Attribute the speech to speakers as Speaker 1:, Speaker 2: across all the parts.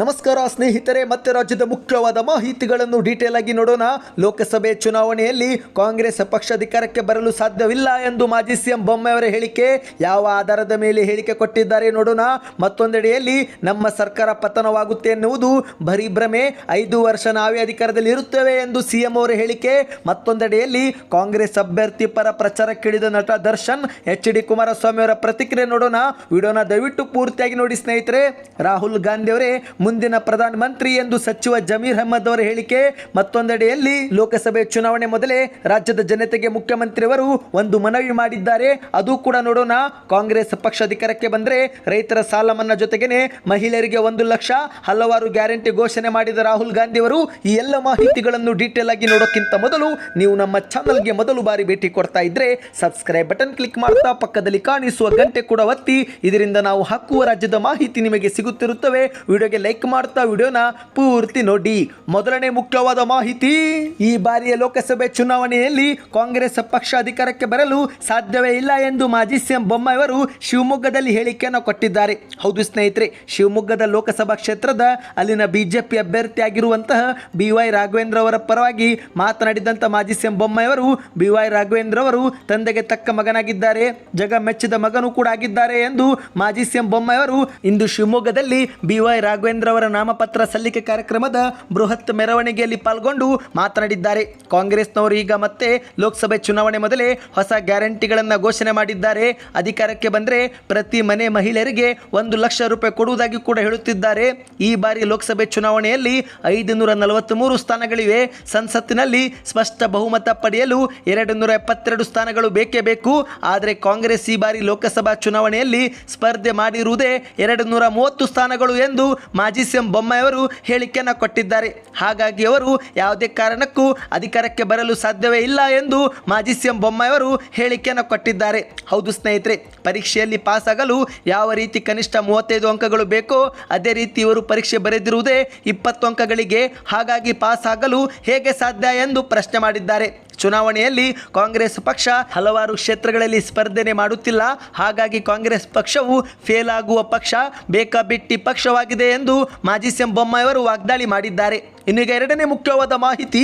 Speaker 1: ನಮಸ್ಕಾರ ಸ್ನೇಹಿತರೆ, ಮತ್ತೆ ರಾಜ್ಯದ ಮುಖ್ಯವಾದ ಮಾಹಿತಿಗಳನ್ನು ಡೀಟೇಲ್ ಆಗಿ ನೋಡೋಣ. ಲೋಕಸಭೆ ಚುನಾವಣೆಯಲ್ಲಿ ಕಾಂಗ್ರೆಸ್ ಪಕ್ಷ ಅಧಿಕಾರಕ್ಕೆ ಬರಲು ಸಾಧ್ಯವಿಲ್ಲ ಎಂದು ಮಾಜಿ ಸಿಎಂ ಬೊಮ್ಮೆಯವರ ಹೇಳಿಕೆ. ಯಾವ ಆಧಾರದ ಮೇಲೆ ಹೇಳಿಕೆ ಕೊಟ್ಟಿದ್ದಾರೆ ನೋಡೋಣ. ಮತ್ತೊಂದೆಡೆಯಲ್ಲಿ, ನಮ್ಮ ಸರ್ಕಾರ ಪತನವಾಗುತ್ತೆ ಎನ್ನುವುದು ಬರೀ ಭ್ರಮೆ. ಐದು ವರ್ಷ ನಾವೇ ಅಧಿಕಾರದಲ್ಲಿ ಇರುತ್ತೇವೆ ಎಂದು ಸಿಎಂ ಅವರ ಹೇಳಿಕೆ. ಮತ್ತೊಂದೆಡೆಯಲ್ಲಿ, ಕಾಂಗ್ರೆಸ್ ಅಭ್ಯರ್ಥಿ ಪರ ಪ್ರಚಾರಕ್ಕಿಳಿದ ನಟ ದರ್ಶನ್, ಎಚ್ ಡಿ ಕುಮಾರಸ್ವಾಮಿ ಅವರ ಪ್ರತಿಕ್ರಿಯೆ ನೋಡೋಣ. ವಿಡಿಯೋನ ದಯವಿಟ್ಟು ಪೂರ್ತಿಯಾಗಿ ನೋಡಿ ಸ್ನೇಹಿತರೆ. ರಾಹುಲ್ ಗಾಂಧಿ ಅವರೇ ಮುಂದಿನ ಪ್ರಧಾನಮಂತ್ರಿ ಎಂದು ಸಚಿವ ಜಮೀರ್ ಅಹಮದ್ ಅವರ ಹೇಳಿಕೆ ಮತ್ತೊಂದೆಡೆಯಲ್ಲಿ ಲೋಕಸಭೆ ಚುನಾವಣೆ ಮೊದಲೇ ರಾಜ್ಯದ ಜನತೆಗೆ ಮುಖ್ಯಮಂತ್ರಿಯವರು ಒಂದು ಮನವಿ ಮಾಡಿದ್ದಾರೆ. ಅದು ಕೂಡ ನೋಡೋಣ. ಕಾಂಗ್ರೆಸ್ ಪಕ್ಷ ಅಧಿಕಾರಕ್ಕೆ ಬಂದರೆ ರೈತರ ಸಾಲ ಮನ್ನಾ ಜೊತೆಗೇನೆ ಮಹಿಳೆಯರಿಗೆ ಒಂದು ಲಕ್ಷ, ಹಲವಾರು ಗ್ಯಾರಂಟಿ ಘೋಷಣೆ ಮಾಡಿದ ರಾಹುಲ್ ಗಾಂಧಿ ಅವರು ಈ ಎಲ್ಲ ಮಾಹಿತಿಗಳನ್ನು ಡೀಟೇಲ್ ಆಗಿ ನೋಡೋಕ್ಕಿಂತ ಮೊದಲು ನೀವು ನಮ್ಮ ಚಾನಲ್ಗೆ ಮೊದಲು ಬಾರಿ ಭೇಟಿ ಕೊಡ್ತಾ ಇದ್ರೆ ಸಬ್ಸ್ಕ್ರೈಬ್ ಬಟನ್ ಕ್ಲಿಕ್ ಮಾಡ್ತಾ ಪಕ್ಕದಲ್ಲಿ ಕಾಣಿಸುವ ಗಂಟೆ ಕೂಡ ಒತ್ತಿ. ಇದರಿಂದ ನಾವು ಹಾಕುವ ರಾಜ್ಯದ ಮಾಹಿತಿ ನಿಮಗೆ ಸಿಗುತ್ತಿರುತ್ತವೆ. ವಿಡಿಯೋಗೆ ಲೈಕ್ ಮಾಡ್ತಾ ವಿಡಿಯೋನ ಪೂರ್ತಿ ನೋಡಿ. ಮೊದಲನೇ ಮುಖ್ಯವಾದ ಮಾಹಿತಿ, ಈ ಬಾರಿಯ ಲೋಕಸಭೆ ಚುನಾವಣೆಯಲ್ಲಿ ಕಾಂಗ್ರೆಸ್ ಪಕ್ಷ ಅಧಿಕಾರಕ್ಕೆ ಬರಲು ಸಾಧ್ಯವೇ ಇಲ್ಲ ಎಂದು ಮಾಜಿ ಸಿಎಂ ಬೊಮ್ಮಾಯಿಯವರು ಶಿವಮೊಗ್ಗದಲ್ಲಿ ಹೇಳಿಕೆಯನ್ನು ಕೊಟ್ಟಿದ್ದಾರೆ. ಹೌದು ಸ್ನೇಹಿತರೆ, ಶಿವಮೊಗ್ಗದ ಲೋಕಸಭಾ ಕ್ಷೇತ್ರದ ಅಲ್ಲಿನ ಬಿಜೆಪಿ ಅಭ್ಯರ್ಥಿಯಾಗಿರುವಂತಹ ಬಿವೈ ರಾಘವೇಂದ್ರ ಅವರ ಪರವಾಗಿ ಮಾತನಾಡಿದಂಥ ಮಾಜಿ ಸಿಎಂ ಬೊಮ್ಮಾಯಿಯವರು ಬಿವೈ ರಾಘವೇಂದ್ರ ಅವರು ತಂದೆಗೆ ತಕ್ಕ ಮಗನಾಗಿದ್ದಾರೆ, ಜಗ ಮೆಚ್ಚಿದ ಮಗನೂ ಕೂಡ ಆಗಿದ್ದಾರೆ ಎಂದು ಮಾಜಿ ಸಿಎಂ ಬೊಮ್ಮಾಯಿಯವರು ಇಂದು ಶಿವಮೊಗ್ಗದಲ್ಲಿ ಬಿವೈ ರಾಘವೇಂದ್ರ ಅವರ ನಾಮಪತ್ರ ಸಲ್ಲಿಕೆ ಕಾರ್ಯಕ್ರಮದ ಬೃಹತ್ ಮೆರವಣಿಗೆಯಲ್ಲಿ ಪಾಲ್ಗೊಂಡು ಮಾತನಾಡಿದ್ದಾರೆ. ಕಾಂಗ್ರೆಸ್ನವರು ಈಗ ಮತ್ತೆ ಲೋಕಸಭೆ ಚುನಾವಣೆ ಮೊದಲೇ ಹೊಸ ಗ್ಯಾರಂಟಿಗಳನ್ನು ಘೋಷಣೆ ಮಾಡಿದ್ದಾರೆ. ಅಧಿಕಾರಕ್ಕೆ ಬಂದರೆ ಪ್ರತಿ ಮನೆ ಮಹಿಳೆಯರಿಗೆ ಒಂದು ಲಕ್ಷ ರೂಪಾಯಿ ಕೊಡುವುದಾಗಿ ಕೂಡ ಹೇಳುತ್ತಿದ್ದಾರೆ. ಈ ಬಾರಿ ಲೋಕಸಭೆ ಚುನಾವಣೆಯಲ್ಲಿ ಐದು ನೂರ ನಲವತ್ತ್ಮೂರು ಸ್ಥಾನಗಳಿವೆ. ಸಂಸತ್ತಿನಲ್ಲಿ ಸ್ಪಷ್ಟ ಬಹುಮತ ಪಡೆಯಲು ಎರಡು ನೂರ ಎಪ್ಪತ್ತೆರಡು ಸ್ಥಾನಗಳು ಬೇಕೇ ಬೇಕು. ಆದರೆ ಕಾಂಗ್ರೆಸ್ ಈ ಬಾರಿ ಲೋಕಸಭಾ ಚುನಾವಣೆಯಲ್ಲಿ ಸ್ಪರ್ಧೆ ಮಾಡಿರುವುದೇ ಎರಡು ನೂರ ಮೂವತ್ತು ಸ್ಥಾನಗಳು ಎಂದು ಮಾಜಿ ಸಿಎಂ ಬೊಮ್ಮಾಯಿಯವರು ಹೇಳಿಕೆಯನ್ನು ಕೊಟ್ಟಿದ್ದಾರೆ. ಹಾಗಾಗಿ ಅವರು ಯಾವುದೇ ಕಾರಣಕ್ಕೂ ಅಧಿಕಾರಕ್ಕೆ ಬರಲು ಸಾಧ್ಯವೇ ಇಲ್ಲ ಎಂದು ಮಾಜಿ ಸಿಎಂ ಬೊಮ್ಮಾಯಿಯವರು ಹೇಳಿಕೆಯನ್ನು ಕೊಟ್ಟಿದ್ದಾರೆ. ಹೌದು ಸ್ನೇಹಿತರೆ, ಪರೀಕ್ಷೆಯಲ್ಲಿ ಪಾಸ್ ಆಗಲು ಯಾವ ರೀತಿ ಕನಿಷ್ಠ ಮೂವತ್ತೈದು ಅಂಕಗಳು ಬೇಕೋ ಅದೇ ರೀತಿ ಇವರು ಪರೀಕ್ಷೆ ಬರೆದಿರುವುದೇ ಇಪ್ಪತ್ತು ಅಂಕಗಳಿಗೆ ಹಾಗಾಗಿ ಪಾಸ್ ಆಗಲು ಹೇಗೆ ಸಾಧ್ಯ ಎಂದು ಪ್ರಶ್ನೆ ಮಾಡಿದ್ದಾರೆ. ಚುನಾವಣೆಯಲ್ಲಿ ಕಾಂಗ್ರೆಸ್ ಪಕ್ಷ ಹಲವಾರು ಕ್ಷೇತ್ರಗಳಲ್ಲಿ ಸ್ಪರ್ಧೆನೆ ಮಾಡುತ್ತಿಲ್ಲ. ಹಾಗಾಗಿ ಕಾಂಗ್ರೆಸ್ ಪಕ್ಷವು ಫೇಲ್ ಆಗುವ ಪಕ್ಷ, ಬೇಕಾಬಿಟ್ಟಿ ಪಕ್ಷವಾಗಿದೆ ಎಂದು ಮಾಜಿ ಸಿಎಂ ಬೊಮ್ಮಾಯಿಯವರು ವಾಗ್ದಾಳಿ ಮಾಡಿದ್ದಾರೆ. ಇನ್ನು ಈಗ ಎರಡನೇ ಮುಖ್ಯವಾದ ಮಾಹಿತಿ.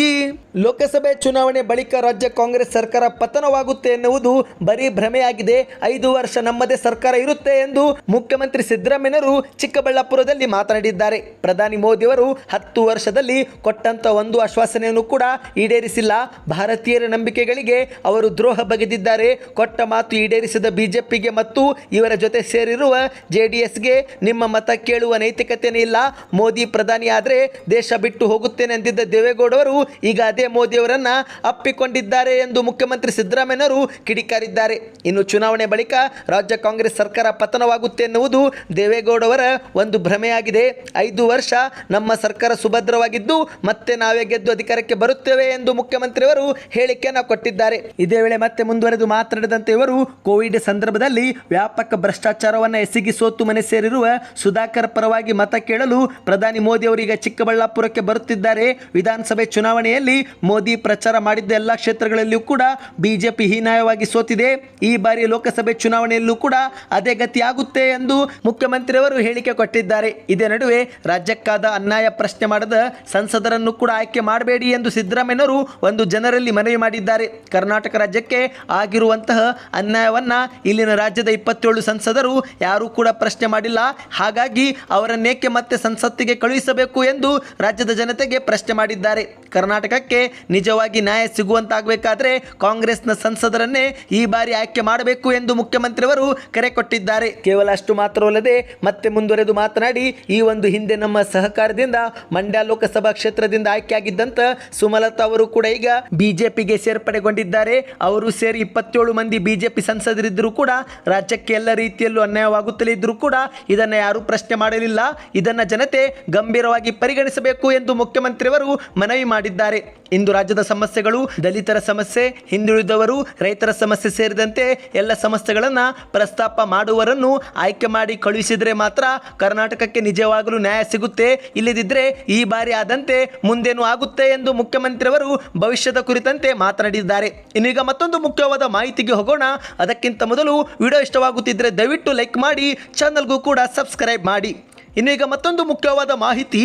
Speaker 1: ಲೋಕಸಭೆ ಚುನಾವಣೆ ಬಳಿಕ ರಾಜ್ಯ ಕಾಂಗ್ರೆಸ್ ಸರ್ಕಾರ ಪತನವಾಗುತ್ತೆ ಎನ್ನುವುದು ಬರೀ ಭ್ರಮೆಯಾಗಿದೆ. ಐದು ವರ್ಷ ನಮ್ಮದೇ ಸರ್ಕಾರ ಇರುತ್ತೆ ಎಂದು ಮುಖ್ಯಮಂತ್ರಿ ಸಿದ್ದರಾಮಯ್ಯರು ಚಿಕ್ಕಬಳ್ಳಾಪುರದಲ್ಲಿ ಮಾತನಾಡಿದ್ದಾರೆ. ಪ್ರಧಾನಿ ಮೋದಿಯವರು ಹತ್ತು ವರ್ಷದಲ್ಲಿ ಕೊಟ್ಟಂತ ಒಂದು ಆಶ್ವಾಸನೆಯನ್ನು ಕೂಡ ಈಡೇರಿಸಿಲ್ಲ. ಭಾರತೀಯರ ನಂಬಿಕೆಗಳಿಗೆ ಅವರು ದ್ರೋಹ ಬಗೆದಿದ್ದಾರೆ. ಕೊಟ್ಟ ಮಾತು ಈಡೇರಿಸಿದ ಬಿಜೆಪಿಗೆ ಮತ್ತು ಇವರ ಜೊತೆ ಸೇರಿರುವ ಜೆಡಿಎಸ್ಗೆ ನಿಮ್ಮ ಮತ ಕೇಳುವ ನೈತಿಕತೆನೇ ಇಲ್ಲ. ಮೋದಿ ಪ್ರಧಾನಿ ಆದರೆ ದೇಶ ಬಿಟ್ಟು ಹೋಗುತ್ತೇನೆ ಎಂದಿದ್ದ ದೇವೇಗೌಡರು ಈಗ ಅದೇ ಮೋದಿಯವರನ್ನ ಅಪ್ಪಿಕೊಂಡಿದ್ದಾರೆ ಎಂದು ಮುಖ್ಯಮಂತ್ರಿ ಸಿದ್ದರಾಮಯ್ಯನವರು ಕಿಡಿಕಾರಿದ್ದಾರೆ. ಇನ್ನು ಚುನಾವಣೆ ಬಳಿಕ ರಾಜ್ಯ ಕಾಂಗ್ರೆಸ್ ಸರ್ಕಾರ ಪತನವಾಗುತ್ತೆ ಎನ್ನುವುದು ದೇವೇಗೌಡವರ ಒಂದು ಭ್ರಮೆಯಾಗಿದೆ. ಐದು ವರ್ಷ ನಮ್ಮ ಸರ್ಕಾರ ಸುಭದ್ರವಾಗಿದ್ದು ಮತ್ತೆ ನಾವೇ ಗೆದ್ದು ಅಧಿಕಾರಕ್ಕೆ ಬರುತ್ತೇವೆ ಎಂದು ಮುಖ್ಯಮಂತ್ರಿಯವರು ಹೇಳಿಕೆಯನ್ನು ಕೊಟ್ಟಿದ್ದಾರೆ. ಇದೇ ವೇಳೆ ಮತ್ತೆ ಮುಂದುವರೆದು ಮಾತನಾಡಿದಂತೆ ಇವರು ಕೋವಿಡ್ ಸಂದರ್ಭದಲ್ಲಿ ವ್ಯಾಪಕ ಭ್ರಷ್ಟಾಚಾರವನ್ನು ಎಸಗಿ ಸೋತು ಮನೆ ಸೇರಿರುವ ಸುಧಾಕರ್ ಪರವಾಗಿ ಮತ ಕೇಳಲು ಪ್ರಧಾನಿ ಮೋದಿ ಅವರೀಗ ಚಿಕ್ಕಬಳ್ಳಾಪುರಕ್ಕೆ ಬರುತ್ತಿದ್ದಾರೆ ವಿಧಾನಸಭೆ ಚುನಾವಣೆಯಲ್ಲಿ ಮೋದಿ ಪ್ರಚಾರ ಮಾಡಿದ್ದ ಎಲ್ಲ ಕ್ಷೇತ್ರಗಳಲ್ಲಿಯೂ ಕೂಡ ಬಿಜೆಪಿ ಹೀನಾಯವಾಗಿ ಸೋತಿದೆ. ಈ ಬಾರಿ ಲೋಕಸಭೆ ಚುನಾವಣೆಯಲ್ಲೂ ಕೂಡ ಅದೇ ಗತಿ ಆಗುತ್ತೆ ಎಂದು ಮುಖ್ಯಮಂತ್ರಿಯವರು ಹೇಳಿಕೆ ಕೊಟ್ಟಿದ್ದಾರೆ. ಇದೇ ನಡುವೆ ರಾಜ್ಯಕ್ಕಾದ ಅನ್ಯಾಯ ಪ್ರಶ್ನೆ ಮಾಡದ ಸಂಸದರನ್ನು ಕೂಡ ಆಯ್ಕೆ ಮಾಡಬೇಡಿ ಎಂದು ಸಿದ್ದರಾಮಯ್ಯನವರು ಒಂದು ಜನರಲ್ಲಿ ಮನವಿ ಮಾಡಿದ್ದಾರೆ. ಕರ್ನಾಟಕ ರಾಜ್ಯಕ್ಕೆ ಆಗಿರುವಂತಹ ಅನ್ಯಾಯವನ್ನ ಇಲ್ಲಿನ ರಾಜ್ಯದ ಇಪ್ಪತ್ತೇಳು ಸಂಸದರು ಯಾರೂ ಕೂಡ ಪ್ರಶ್ನೆ ಮಾಡಿಲ್ಲ. ಹಾಗಾಗಿ ಅವರನ್ನೇಕೆ ಮತ್ತೆ ಸಂಸತ್ತಿಗೆ ಕಳುಹಿಸಬೇಕು ಎಂದು ರಾಜ್ಯದ ಜನತೆಗೆ ಪ್ರಶ್ನೆ ಮಾಡಿದ್ದಾರೆ. ಕರ್ನಾಟಕಕ್ಕೆ ನಿಜವಾಗಿ ನ್ಯಾಯ ಸಿಗುವಂತಾಗಬೇಕಾದ್ರೆ ಕಾಂಗ್ರೆಸ್ನ ಸಂಸದರನ್ನೇ ಈ ಬಾರಿ ಆಯ್ಕೆ ಮಾಡಬೇಕು ಎಂದು ಮುಖ್ಯಮಂತ್ರಿಯವರು ಕರೆ ಕೊಟ್ಟಿದ್ದಾರೆ. ಕೇವಲ ಅಷ್ಟು ಮಾತ್ರವಲ್ಲದೆ ಮತ್ತೆ ಮುಂದುವರೆದು ಮಾತನಾಡಿ, ಈ ಒಂದು ಹಿಂದೆ ನಮ್ಮ ಸಹಕಾರದಿಂದ ಮಂಡ್ಯ ಲೋಕಸಭಾ ಕ್ಷೇತ್ರದಿಂದ ಆಯ್ಕೆಯಾಗಿದ್ದಂತ ಸುಮಲತಾ ಅವರು ಕೂಡ ಈಗ ಬಿಜೆಪಿಗೆ ಸೇರ್ಪಡೆಗೊಂಡಿದ್ದಾರೆ. ಅವರು ಸೇರಿ ಇಪ್ಪತ್ತೇಳು ಮಂದಿ ಬಿಜೆಪಿ ಸಂಸದರಿದ್ದರೂ ಕೂಡ ರಾಜ್ಯಕ್ಕೆ ಎಲ್ಲ ರೀತಿಯಲ್ಲೂ ಅನ್ಯಾಯವಾಗುತ್ತಲೇ ಇದ್ದರೂ ಕೂಡ ಇದನ್ನು ಯಾರೂ ಪ್ರಶ್ನೆ ಮಾಡಲಿಲ್ಲ. ಇದನ್ನು ಜನತೆ ಗಂಭೀರವಾಗಿ ಪರಿಗಣಿಸಬೇಕು ಎಂದು ಮುಖ್ಯಮಂತ್ರಿಯವರು ಮನವಿ ಮಾಡಿದ್ದಾರೆ. ಇಂದು ರಾಜ್ಯದ ಸಮಸ್ಯೆಗಳು, ದಲಿತರ ಸಮಸ್ಯೆ, ಹಿಂದುಳಿದವರು, ರೈತರ ಸಮಸ್ಯೆ ಸೇರಿದಂತೆ ಎಲ್ಲ ಸಮಸ್ಯೆಗಳನ್ನು ಪ್ರಸ್ತಾಪ ಮಾಡುವವರನ್ನು ಆಯ್ಕೆ ಮಾಡಿ ಕಳುಹಿಸಿದರೆ ಮಾತ್ರ ಕರ್ನಾಟಕಕ್ಕೆ ನಿಜವಾಗಲೂ ನ್ಯಾಯ ಸಿಗುತ್ತೆ. ಇಲ್ಲದಿದ್ದರೆ ಈ ಬಾರಿ ಆದಂತೆ ಮುಂದೇನು ಆಗುತ್ತೆ ಎಂದು ಮುಖ್ಯಮಂತ್ರಿಯವರು ಭವಿಷ್ಯದ ಕುರಿತಂತೆ ಮಾತನಾಡಿದ್ದಾರೆ. ಇನ್ನೀಗ ಮತ್ತೊಂದು ಮುಖ್ಯವಾದ ಮಾಹಿತಿಗೆ ಹೋಗೋಣ. ಅದಕ್ಕಿಂತ ಮೊದಲು ವಿಡಿಯೋ ಇಷ್ಟವಾಗುತ್ತಿದ್ದರೆ ದಯವಿಟ್ಟು ಲೈಕ್ ಮಾಡಿ, ಚಾನಲ್ಗೂ ಕೂಡ ಸಬ್ಸ್ಕ್ರೈಬ್ ಮಾಡಿ. ಇನ್ನು ಈಗ ಮತ್ತೊಂದು ಮುಖ್ಯವಾದ ಮಾಹಿತಿ.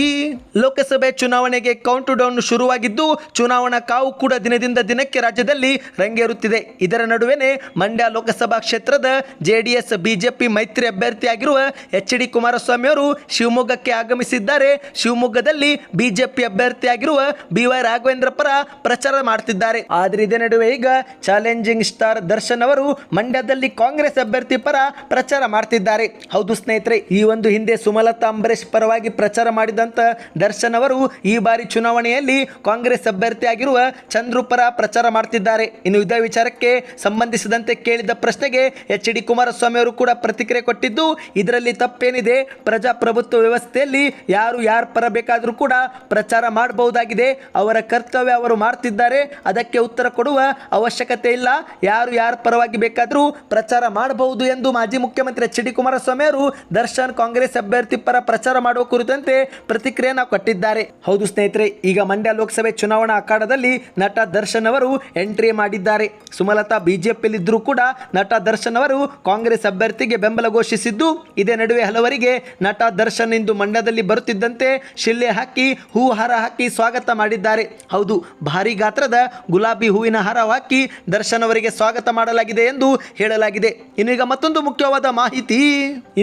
Speaker 1: ಲೋಕಸಭೆ ಚುನಾವಣೆಗೆ ಕೌಂಟ್ ಡೌನ್ ಶುರುವಾಗಿದ್ದು, ಚುನಾವಣಾ ಕಾವು ಕೂಡ ದಿನದಿಂದ ದಿನಕ್ಕೆ ರಾಜ್ಯದಲ್ಲಿ ರಂಗೇರುತ್ತಿದೆ. ಇದರ ನಡುವೆನೆ ಮಂಡ್ಯ ಲೋಕಸಭಾ ಕ್ಷೇತ್ರದ ಜೆಡಿಎಸ್, ಬಿಜೆಪಿ ಮೈತ್ರಿ ಅಭ್ಯರ್ಥಿಯಾಗಿರುವ ಎಚ್ ಡಿ ಕುಮಾರಸ್ವಾಮಿ ಅವರು ಶಿವಮೊಗ್ಗಕ್ಕೆ ಆಗಮಿಸಿದ್ದಾರೆ. ಶಿವಮೊಗ್ಗದಲ್ಲಿ ಬಿಜೆಪಿ ಅಭ್ಯರ್ಥಿಯಾಗಿರುವ ಬಿ ವೈ ರಾಘವೇಂದ್ರ ಪರ ಪ್ರಚಾರ ಮಾಡ್ತಿದ್ದಾರೆ. ಆದರೆ ಇದೇ ನಡುವೆ ಈಗ ಚಾಲೆಂಜಿಂಗ್ ಸ್ಟಾರ್ ದರ್ಶನ್ ಅವರು ಮಂಡ್ಯದಲ್ಲಿ ಕಾಂಗ್ರೆಸ್ ಅಭ್ಯರ್ಥಿ ಪರ ಪ್ರಚಾರ ಮಾಡ್ತಿದ್ದಾರೆ. ಹೌದು ಸ್ನೇಹಿತರೆ, ಈ ಒಂದು ಹಿಂದೆ ಸುಮಲತಾ ಅಂಬರೀಶ್ ಪರವಾಗಿ ಪ್ರಚಾರ ಮಾಡಿದಂತ ದರ್ಶನ್ ಅವರು ಈ ಬಾರಿ ಚುನಾವಣೆಯಲ್ಲಿ ಕಾಂಗ್ರೆಸ್ ಅಭ್ಯರ್ಥಿಯಾಗಿರುವ ಚಂದ್ರು ಪರ ಪ್ರಚಾರ ಮಾಡ್ತಿದ್ದಾರೆ. ಇನ್ನು ಇದೇ ವಿಚಾರಕ್ಕೆ ಸಂಬಂಧಿಸಿದಂತೆ ಕೇಳಿದ ಪ್ರಶ್ನೆಗೆ ಎಚ್ ಡಿ ಕುಮಾರಸ್ವಾಮಿ ಅವರು ಕೂಡ ಪ್ರತಿಕ್ರಿಯೆ ಕೊಟ್ಟಿದ್ದು, ಇದರಲ್ಲಿ ತಪ್ಪೇನಿದೆ? ಪ್ರಜಾಪ್ರಭುತ್ವ ವ್ಯವಸ್ಥೆಯಲ್ಲಿ ಯಾರು ಯಾರ ಪರ ಬೇಕಾದರೂ ಕೂಡ ಪ್ರಚಾರ ಮಾಡಬಹುದಾಗಿದೆ. ಅವರ ಕರ್ತವ್ಯ ಅವರು ಮಾಡ್ತಿದ್ದಾರೆ. ಅದಕ್ಕೆ ಉತ್ತರ ಕೊಡುವ ಅವಶ್ಯಕತೆ ಇಲ್ಲ. ಯಾರು ಯಾರ ಪರವಾಗಿ ಬೇಕಾದರೂ ಪ್ರಚಾರ ಮಾಡಬಹುದು ಎಂದು ಮಾಜಿ ಮುಖ್ಯಮಂತ್ರಿ ಎಚ್ ಡಿ ಕುಮಾರಸ್ವಾಮಿ ಅವರು ದರ್ಶನ್ ಕಾಂಗ್ರೆಸ್ ಅಭ್ಯರ್ಥಿ ಪರ ಪ್ರಚಾರ ಮಾಡುವ ಕುರಿತಂತೆ ಪ್ರತಿಕ್ರಿಯೆಯನ್ನು ಕೊಟ್ಟಿದ್ದಾರೆ. ಹೌದು ಸ್ನೇಹಿತರೆ, ಈಗ ಮಂಡ್ಯ ಲೋಕಸಭೆ ಚುನಾವಣಾ ಅಖಾಡದಲ್ಲಿ ನಟ ದರ್ಶನ್ ಅವರು ಎಂಟ್ರಿ ಮಾಡಿದ್ದಾರೆ. ಸುಮಲತಾ ಬಿಜೆಪಿಯಲ್ಲಿದ್ದರೂ ಕೂಡ ನಟ ದರ್ಶನ್ ಅವರು ಕಾಂಗ್ರೆಸ್ ಅಭ್ಯರ್ಥಿಗೆ ಬೆಂಬಲ ಘೋಷಿಸಿದ್ದು, ಇದೇ ನಡುವೆ ಹಲವರಿಗೆ ನಟ ದರ್ಶನ್ ಇಂದು ಮಂಡ್ಯದಲ್ಲಿ ಬರುತ್ತಿದ್ದಂತೆ ಶಿಲ್ಲೆ ಹಾಕಿ, ಹೂ ಹಾರ ಹಾಕಿ ಸ್ವಾಗತ ಮಾಡಿದ್ದಾರೆ. ಹೌದು, ಭಾರಿ ಗಾತ್ರದ ಗುಲಾಬಿ ಹೂವಿನ ಹಾರ ಹಾಕಿ ದರ್ಶನ್ ಅವರಿಗೆ ಸ್ವಾಗತ ಮಾಡಲಾಗಿದೆ ಎಂದು ಹೇಳಲಾಗಿದೆ. ಇನ್ನೀಗ ಮತ್ತೊಂದು ಮುಖ್ಯವಾದ ಮಾಹಿತಿ.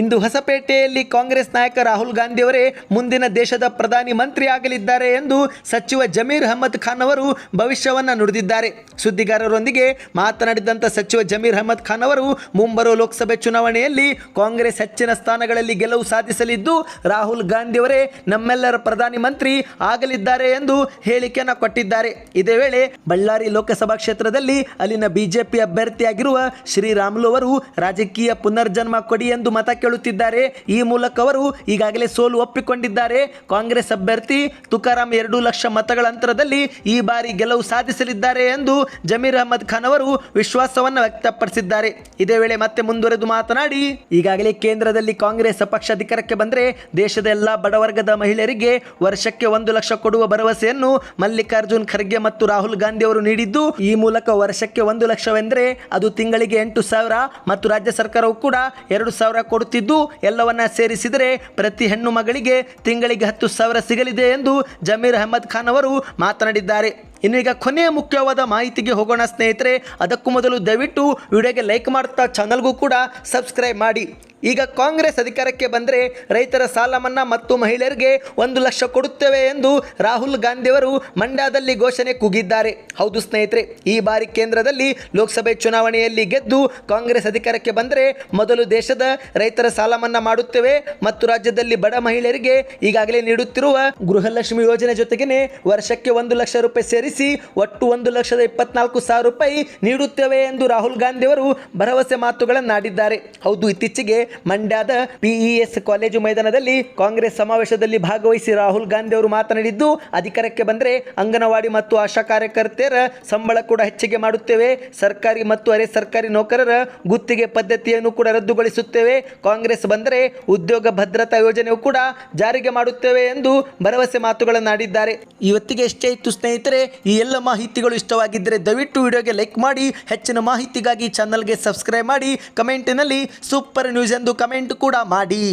Speaker 1: ಇಂದು ಹೊಸಪೇಟೆಯಲ್ಲಿ ಕಾಂಗ್ರೆಸ್ ನಾಯಕ ರಾಹುಲ್ ಗಾಂಧಿ ಅವರೇ ಮುಂದಿನ ದೇಶದ ಪ್ರಧಾನಿ ಮಂತ್ರಿ ಆಗಲಿದ್ದಾರೆ ಎಂದು ಸಚಿವ ಜಮೀರ್ ಅಹಮದ್ ಖಾನ್ ಅವರು ಭವಿಷ್ಯವನ್ನು ನುಡಿದಿದ್ದಾರೆ. ಸುದ್ದಿಗಾರರೊಂದಿಗೆ ಮಾತನಾಡಿದಂಥ ಸಚಿವ ಜಮೀರ್ ಅಹಮದ್ ಖಾನ್ ಅವರು ಮುಂಬರುವ ಲೋಕಸಭೆ ಚುನಾವಣೆಯಲ್ಲಿ ಕಾಂಗ್ರೆಸ್ ಹೆಚ್ಚಿನ ಸ್ಥಾನಗಳಲ್ಲಿ ಗೆಲುವು ಸಾಧಿಸಲಿದ್ದು, ರಾಹುಲ್ ಗಾಂಧಿ ಅವರೇ ನಮ್ಮೆಲ್ಲರ ಪ್ರಧಾನಿ ಮಂತ್ರಿ ಆಗಲಿದ್ದಾರೆ ಎಂದು ಹೇಳಿಕೆಯನ್ನು ಕೊಟ್ಟಿದ್ದಾರೆ. ಇದೇ ವೇಳೆ ಬಳ್ಳಾರಿ ಲೋಕಸಭಾ ಕ್ಷೇತ್ರದಲ್ಲಿ ಅಲ್ಲಿನ ಬಿಜೆಪಿ ಅಭ್ಯರ್ಥಿಯಾಗಿರುವ ಶ್ರೀರಾಮುಲು ಅವರು ರಾಜಕೀಯ ಪುನರ್ಜನ್ಮ ಕೊಡಿ ಎಂದು ಮತ ಕೇಳುತ್ತಿದ್ದಾರೆ. ಈ ಮೂಲಕ ಅವರು ಈಗಾಗಲೇ ಸೋಲು ಒಪ್ಪಿಕೊಂಡಿದ್ದಾರೆ. ಕಾಂಗ್ರೆಸ್ ಅಭ್ಯರ್ಥಿ ತುಕಾರಾಂ ಎರಡು ಲಕ್ಷ ಮತಗಳ ಅಂತರದಲ್ಲಿ ಈ ಬಾರಿ ಗೆಲುವು ಸಾಧಿಸಲಿದ್ದಾರೆ ಎಂದು ಜಮೀರ್ ಅಹಮದ್ ಖಾನ್ ಅವರು ವಿಶ್ವಾಸವನ್ನು ವ್ಯಕ್ತಪಡಿಸಿದ್ದಾರೆ. ಇದೇ ವೇಳೆ ಮತ್ತೆ ಮುಂದುವರೆದು ಮಾತನಾಡಿ, ಈಗಾಗಲೇ ಕೇಂದ್ರದಲ್ಲಿ ಕಾಂಗ್ರೆಸ್ ಪಕ್ಷ ಅಧಿಕಾರಕ್ಕೆ ಬಂದರೆ ದೇಶದ ಎಲ್ಲ ಬಡವರ್ಗದ ಮಹಿಳೆಯರಿಗೆ ವರ್ಷಕ್ಕೆ ಒಂದು ಲಕ್ಷ ಕೊಡುವ ಭರವಸೆಯನ್ನು ಮಲ್ಲಿಕಾರ್ಜುನ್ ಖರ್ಗೆ ಮತ್ತು ರಾಹುಲ್ ಗಾಂಧಿ ಅವರು ನೀಡಿದ್ದು, ಈ ಮೂಲಕ ವರ್ಷಕ್ಕೆ ಒಂದು ಲಕ್ಷವೆಂದರೆ ಅದು ತಿಂಗಳಿಗೆ ಎಂಟು ಸಾವಿರ ಮತ್ತು ರಾಜ್ಯ ಸರ್ಕಾರವು ಕೂಡ ಎರಡು ಸಾವಿರ ಕೊಡುತ್ತಿದ್ದು, ಎಲ್ಲವನ್ನ ಸೇರಿಸಿದರೆ ಪ್ರತಿ ಹೆಣ್ಣು ಮಗಳಿಗೆ ತಿಂಗಳಿಗೆ ಹತ್ತು ಸಾವಿರ ಸಿಗಲಿದೆ ಎಂದು ಜಮೀರ್ ಅಹಮದ್ ಖಾನ್ ಅವರು ಮಾತನಾಡಿದ್ದಾರೆ. ಇನ್ನೀಗ ಕೊನೆಯ ಮುಖ್ಯವಾದ ಮಾಹಿತಿಗೆ ಹೋಗೋಣ ಸ್ನೇಹಿತರೆ, ಅದಕ್ಕೂ ಮೊದಲು ದಯವಿಟ್ಟು ವಿಡಿಯೋಗೆ ಲೈಕ್ ಮಾಡ್ತಾ ಚಾನಲ್ಗೂ ಕೂಡ ಸಬ್ಸ್ಕ್ರೈಬ್ ಮಾಡಿ. ಈಗ ಕಾಂಗ್ರೆಸ್ ಅಧಿಕಾರಕ್ಕೆ ಬಂದರೆ ರೈತರ ಸಾಲ ಮನ್ನಾ ಮತ್ತು ಮಹಿಳೆಯರಿಗೆ ಒಂದು ಲಕ್ಷ ಕೊಡುತ್ತೇವೆ ಎಂದು ರಾಹುಲ್ ಗಾಂಧಿಯವರು ಮಂಡ್ಯದಲ್ಲಿ ಘೋಷಣೆ ಕೂಗಿದ್ದಾರೆ. ಹೌದು ಸ್ನೇಹಿತರೆ, ಈ ಬಾರಿ ಕೇಂದ್ರದಲ್ಲಿ ಲೋಕಸಭೆ ಚುನಾವಣೆಯಲ್ಲಿ ಗೆದ್ದು ಕಾಂಗ್ರೆಸ್ ಅಧಿಕಾರಕ್ಕೆ ಬಂದರೆ ಮೊದಲು ದೇಶದ ರೈತರ ಸಾಲ ಮನ್ನಾ ಮಾಡುತ್ತೇವೆ ಮತ್ತು ರಾಜ್ಯದಲ್ಲಿ ಬಡ ಮಹಿಳೆಯರಿಗೆ ಈಗಾಗಲೇ ನೀಡುತ್ತಿರುವ ಗೃಹಲಕ್ಷ್ಮಿ ಯೋಜನೆ ಜೊತೆಗೇನೆ ವರ್ಷಕ್ಕೆ ಒಂದು ಲಕ್ಷ ರೂಪಾಯಿ ಸೇರಿಸಿ ಒಟ್ಟು ಒಂದು ಲಕ್ಷದ ಇಪ್ಪತ್ನಾಲ್ಕು ಸಾವಿರ ರೂಪಾಯಿ ನೀಡುತ್ತೇವೆ ಎಂದು ರಾಹುಲ್ ಗಾಂಧಿಯವರು ಭರವಸೆ ಮಾತುಗಳನ್ನಾಡಿದ್ದಾರೆ. ಹೌದು, ಇತ್ತೀಚೆಗೆ ಮಂಡ್ಯದ ಪಿಇಎಸ್ ಕಾಲೇಜು ಮೈದಾನದಲ್ಲಿ ಕಾಂಗ್ರೆಸ್ ಸಮಾವೇಶದಲ್ಲಿ ಭಾಗವಹಿಸಿ ರಾಹುಲ್ ಗಾಂಧಿ ಅವರು ಮಾತನಾಡಿದ್ದು, ಅಧಿಕಾರಕ್ಕೆ ಬಂದರೆ ಅಂಗನವಾಡಿ ಮತ್ತು ಆಶಾ ಕಾರ್ಯಕರ್ತೆಯರ ಸಂಬಳ ಕೂಡ ಹೆಚ್ಚಿಗೆ ಮಾಡುತ್ತೇವೆ. ಸರ್ಕಾರಿ ಮತ್ತು ಅರೆ ಸರ್ಕಾರಿ ನೌಕರರ ಗುತ್ತಿಗೆ ಪದ್ಧತಿಯನ್ನು ಕೂಡ ರದ್ದುಗೊಳಿಸುತ್ತೇವೆ. ಕಾಂಗ್ರೆಸ್ ಬಂದರೆ ಉದ್ಯೋಗ ಭದ್ರತಾ ಯೋಜನೆಯು ಕೂಡ ಜಾರಿಗೆ ಮಾಡುತ್ತೇವೆ ಎಂದು ಭರವಸೆ ಮಾತುಗಳನ್ನಾಡಿದ್ದಾರೆ ಇವತ್ತಿಗೆ ಎಷ್ಟೇ ಇತ್ತು ಸ್ನೇಹಿತರೆ, ಈ ಎಲ್ಲ ಮಾಹಿತಿಗಳು ಇಷ್ಟವಾಗಿದ್ದರೆ ದಯವಿಟ್ಟು ವಿಡಿಯೋಗೆ ಲೈಕ್ ಮಾಡಿ, ಹೆಚ್ಚಿನ ಮಾಹಿತಿಗಾಗಿ ಚಾನಲ್ಗೆ ಸಬ್ಸ್ಕ್ರೈಬ್ ಮಾಡಿ, ಕಮೆಂಟಿನಲ್ಲಿ ಸೂಪರ್ ನ್ಯೂಸ್ ಎಂದು ಕಮೆಂಟ್ ಕೂಡ ಮಾಡಿ.